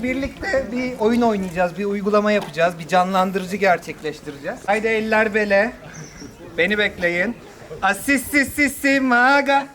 Şimdi birlikte bir oyun oynayacağız, bir uygulama yapacağız, bir canlandırıcı gerçekleştireceğiz. Haydi eller bele. Beni bekleyin. Asisi sisi maga.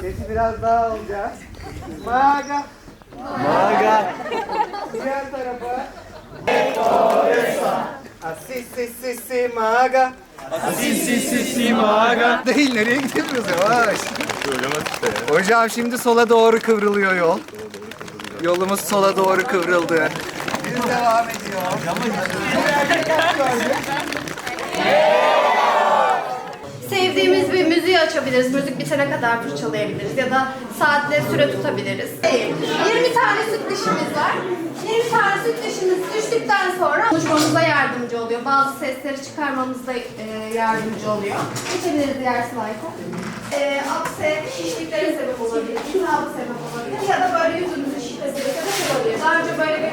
Sesi biraz daha alacağız. Maga. Maga. Diğer tarafa. Asisi sisi maga. Asisi sisi maga. Değil nereye gidiyoruz yavaş. Hocam şimdi sola doğru kıvrılıyor yol. Yolumuz sola doğru kıvrıldı. Biz devam ediyor. Sevdiğimiz bir müziği açabiliriz. Müzik bitene kadar fırçalayabiliriz ya da saatle süre tutabiliriz. 20 tane süt dişimiz var. 20 tane süt dişimiz düştükten sonra konuşmamıza yardımcı oluyor. Bazı sesleri çıkarmamızda e, yardımcı oluyor. Geçebiliriz diğer slayta. E, akse şişliklere sebep olabilir, iltihabı sebep olabilir ya da böyle yüzümüzün şişmesine sebep olabilir. Daha önce böyle bir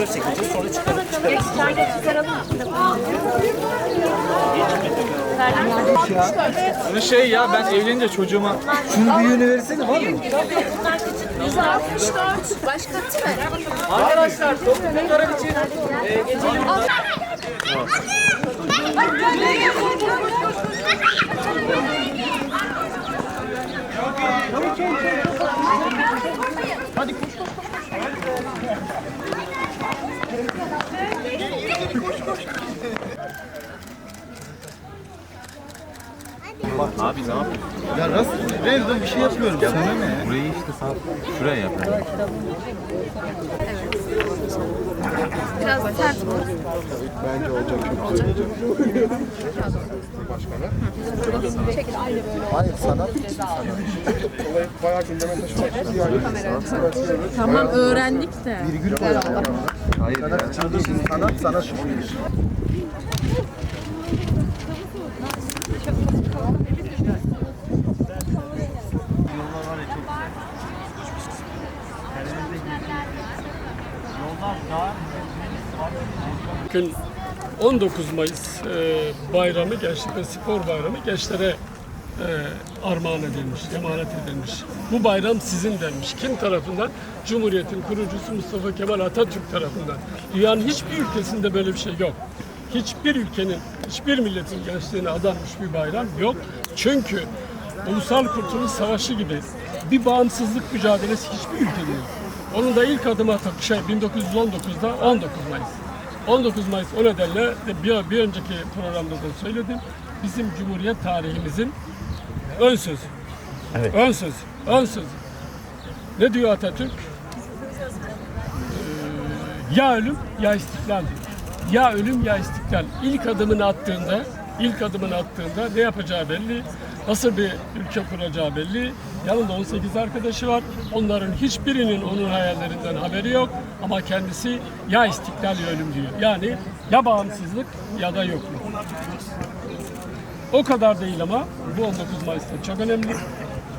Kapat, kapat, ısır. Son çürüğümüz var. Bunu şey ya ben evlenince çocuğuma Şunu büyüğünü versene var mı? Arkadaşlar topluluklara için e, geçelim. Ya nasıl? Random bir şey yapmıyorum. Sana ne? Burayı işte sağ şuraya yap. Biraz sert bu. Bence olacak çok güzel olacak. Hayır sanat. Olayı bayağı gündeme taşımak Tamam öğrendik de. Virgül koyalım. Hayır sanat. Sanat sanat. Bugün 19 Mayıs e, bayramı, Gençlik ve Spor Bayramı gençlere e, armağan edilmiş, emanet edilmiş. Bu bayram sizin denmiş. Kim tarafından? Cumhuriyet'in kurucusu Mustafa Kemal Atatürk tarafından. Dünyanın hiçbir ülkesinde böyle bir şey yok. Hiçbir ülkenin, hiçbir milletin gençliğine adanmış bir bayram yok. Çünkü Ulusal Kurtuluş Savaşı gibi bir bağımsızlık mücadelesi hiçbir ülkede yok. Onun da ilk adımı atıp şey 1919'da 19 Mayıs. 19 Mayıs o nedenle de bir, bir önceki programda da söyledim. Bizim Cumhuriyet tarihimizin ön sözü. Ön sözü. Ön sözü. Ne diyor Atatürk? Ee, ya ölüm ya istiklal diyor. Ya ölüm ya istiklal. İlk adımını attığında, ilk adımını attığında ne yapacağı belli. Nasıl bir ülke kuracağı belli. Yanında 18 arkadaşı var. Onların hiçbirinin onun hayallerinden haberi yok. Ama kendisi ya istiklal ya ölüm diyor. Yani ya bağımsızlık ya da yokluk. O kadar değil ama bu 19 Mayıs'ta çok önemli.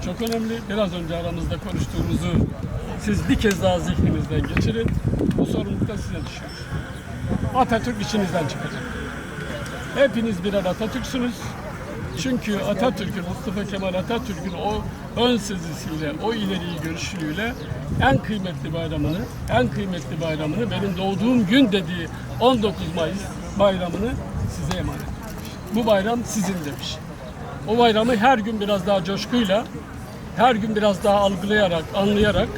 Çok önemli. Biraz önce aramızda konuştuğumuzu siz bir kez daha zihninizden geçirin. Bu sorumluluk da size düşüyor. Atatürk içinizden çıkacak. Hepiniz birer Atatürk'sünüz. Çünkü Atatürk'ün, Mustafa Kemal Atatürk'ün o ön sezisiyle, o ileriyi görüşüyle en kıymetli bayramını, en kıymetli bayramını benim doğduğum gün dediği 19 Mayıs bayramını size emanet. Bu bayram sizin demiş. O bayramı her gün biraz daha coşkuyla, her gün biraz daha algılayarak, anlayarak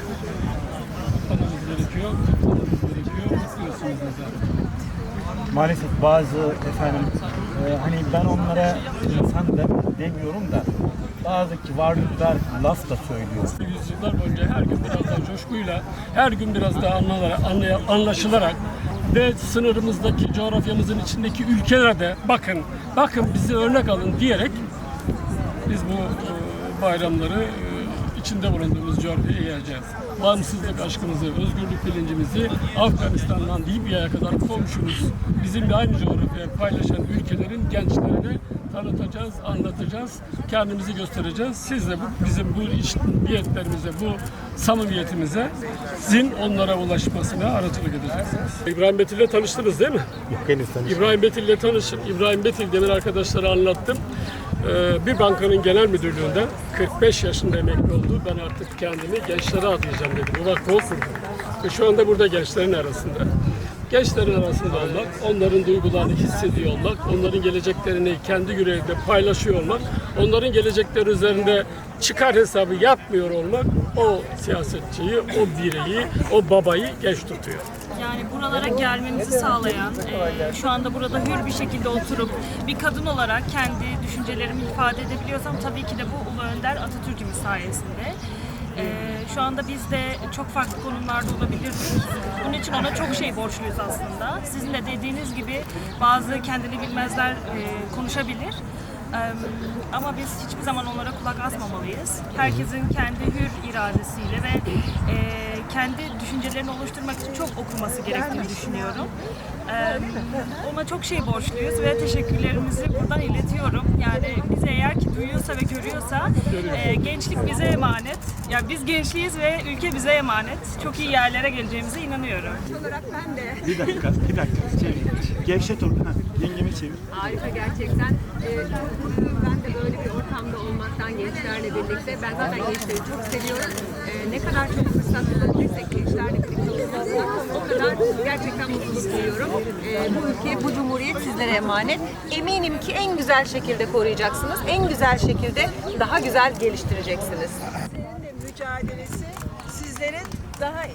maalesef bazı efendim e, hani ben onlara insan da demiyorum da bazı varlıklar laf da söylüyor. yüzyıllar boyunca her gün biraz daha coşkuyla, her gün biraz daha anlanarak, anlaya- anlaşılarak ve sınırımızdaki, coğrafyamızın içindeki ülkelere de bakın, bakın bizi örnek alın diyerek biz bu e, bayramları içinde bulunduğumuz coğrafyaya yayacağız. Bağımsızlık aşkımızı, özgürlük bilincimizi Afganistan'dan Libya'ya kadar komşumuz, bizimle aynı coğrafyayı paylaşan ülkelerin gençlerine tanıtacağız, anlatacağız, kendimizi göstereceğiz. Siz de bu, bizim bu niyetlerimize, bu samimiyetimize zin onlara ulaşmasına aracılık edeceksiniz. İbrahim Betil'le tanıştınız değil mi? İbrahim Betil'le tanışıp İbrahim Betil demin arkadaşlara anlattım. Ee, bir bankanın genel müdürlüğünde 45 yaşında emekli oldu. Ben artık kendimi gençlere adayacağım dedim. Bu vakfı o kurdu. Ve şu anda burada gençlerin arasında. Gençlerin arasında olmak, onların duygularını hissediyor olmak, onların geleceklerini kendi yüreğinde paylaşıyor olmak, onların gelecekleri üzerinde çıkar hesabı yapmıyor olmak o siyasetçiyi, o bireyi, o babayı genç tutuyor. Yani buralara gelmemizi sağlayan, e, şu anda burada hür bir şekilde oturup bir kadın olarak kendi düşüncelerimi ifade edebiliyorsam tabii ki de bu Ulu Önder Atatürk'ümüz sayesinde. E, şu anda biz de çok farklı konumlarda olabilirdik. Bunun için ona çok şey borçluyuz aslında. Sizin de dediğiniz gibi bazı kendini bilmezler e, konuşabilir. Ee, Ama biz hiçbir zaman onlara kulak asmamalıyız. Herkesin kendi hür iradesiyle ve e, kendi düşüncelerini oluşturmak için çok okuması gerektiğini düşünüyorum. Ee, Ona çok şey borçluyuz ve teşekkürlerimizi buradan iletiyorum. Yani bizi eğer ki duyuyorsa ve görüyorsa e, gençlik bize emanet. Ya biz gençliyiz ve ülke bize emanet. Çok iyi yerlere geleceğimize inanıyorum. Bir dakika, bir dakika. Çevir. Gevşet onu. Ha, Yengemi çevir. Harika gerçekten. Ee, çok mutluyum. Ben de böyle bir ortamda olmaktan gençlerle birlikte. Ben zaten gençleri çok seviyorum. Ee, ne kadar çok fırsat bulabilirsek gençlerle o kadar gerçekten mutluluk duyuyorum. Ee, bu ülke, bu cumhuriyet sizlere emanet. Eminim ki en güzel şekilde koruyacaksınız. En güzel şekilde daha güzel geliştireceksiniz. mücadelesi sizlerin daha e,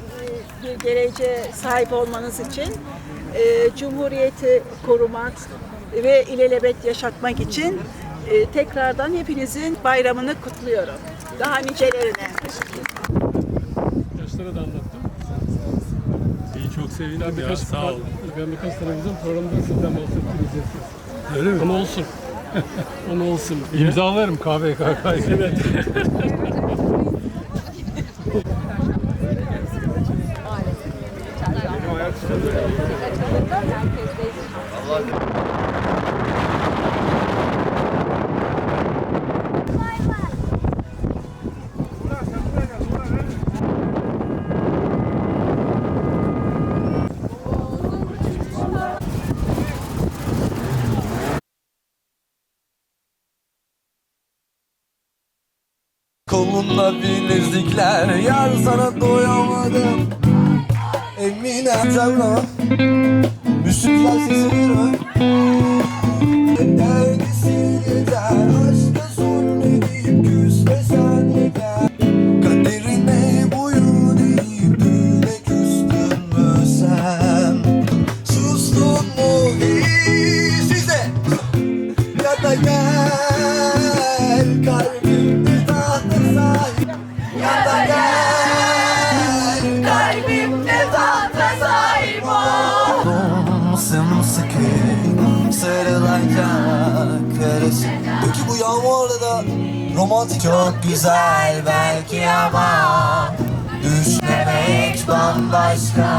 bir geleceğe sahip olmanız için e, Cumhuriyeti korumak ve ilelebet yaşatmak için e, tekrardan hepinizin bayramını kutluyorum. Daha nicelerine. Gençlere de anlattım. İyi çok sevindim ya, sağ olun. Ben birkaç televizyon programında sizden bahsettim. Öyle mi? Ama olsun. Ama olsun. İmzalarım KVKK'yı. Evet. Kolunda bilezikler yar sana doyamadım. Emine Cevra Müslümler sesi verme Neredesin yeter? Aşka zulmedip küsmesen yeter Kaderine boyun eğip böyle küstün mü sen? Sustun mu hiç size? Ya da gel kalbimde Çok güzel belki ama Düşlemek bambaşka.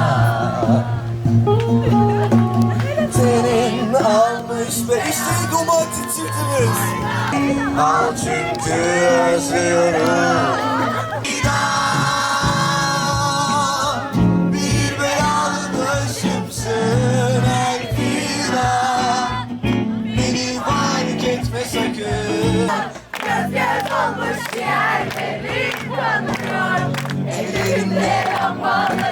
Senin almış ve işte romantik çiftimiz Al çünkü özlüyorum. Bir belalı başımsın Elfida Beni fark etme sakın kanıyor Ellerimde lambaları